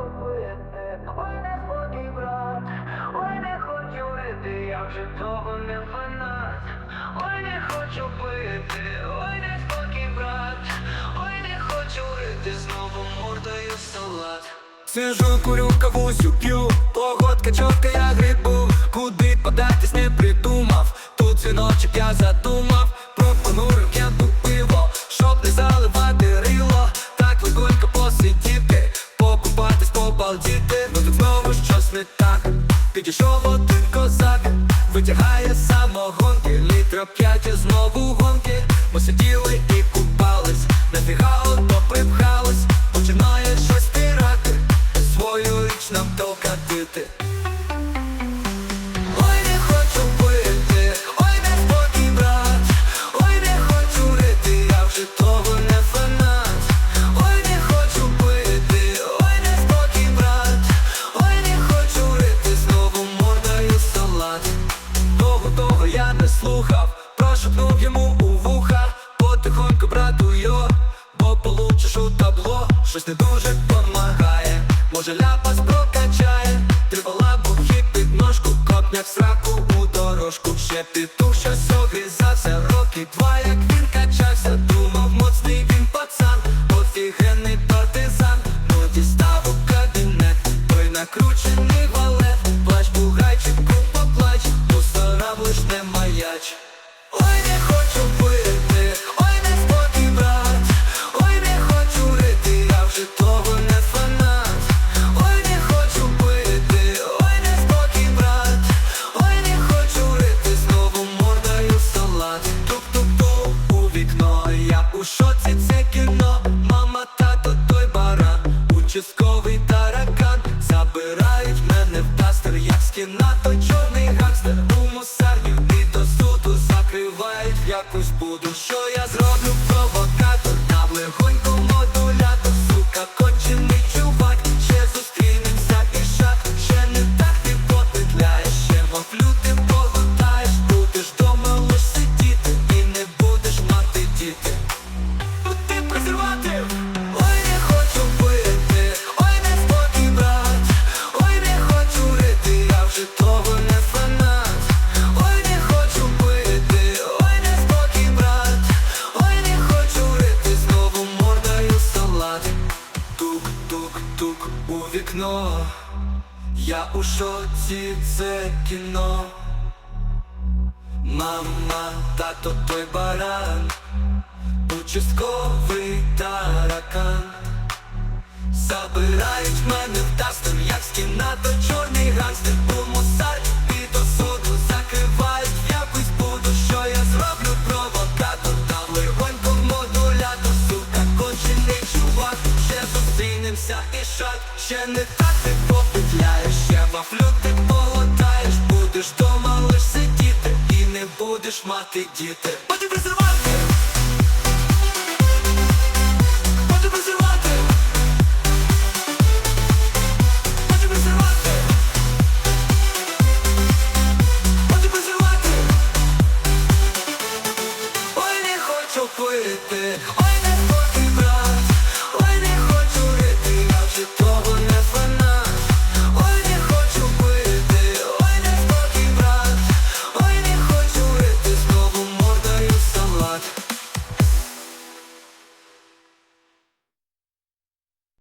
пити, ой, не спокій, брат, ой, не хочу жити, я вже того не фанат, ой, не хочу пити, ой, не спокій, брат, ой, не хочу жити, знову мордою салат. Сижу, курю кавусю, п'ю. Погодка чітка, я грибу. Куди податись не придумав. Тут дзвіночок я задумав Літра п'ять знову гонки. Ми сиділи і купались. Нафіга помагає, може ляпас прокачає, тривала бухі під ножку, копняк сраку у дорожку, ще пітух щось огрізався, роки два, як він участковий таракан, забирають мене в пастер, як скіна, то чорний гангстер, у мусарню і до суду закривають. Якусь буду, що я зроблю У вікно, я у шоці, це кіно. Мама, тато, той баран. Участковий таракан Забирають мене в як з кіна, то чорний гангстер бо мусар зустрінемося і шаг, ще не так ти попетляєш, ще вафлю ти полотаєш, будеш дома лиш сидіти. І не будеш мати діти. Потім презервати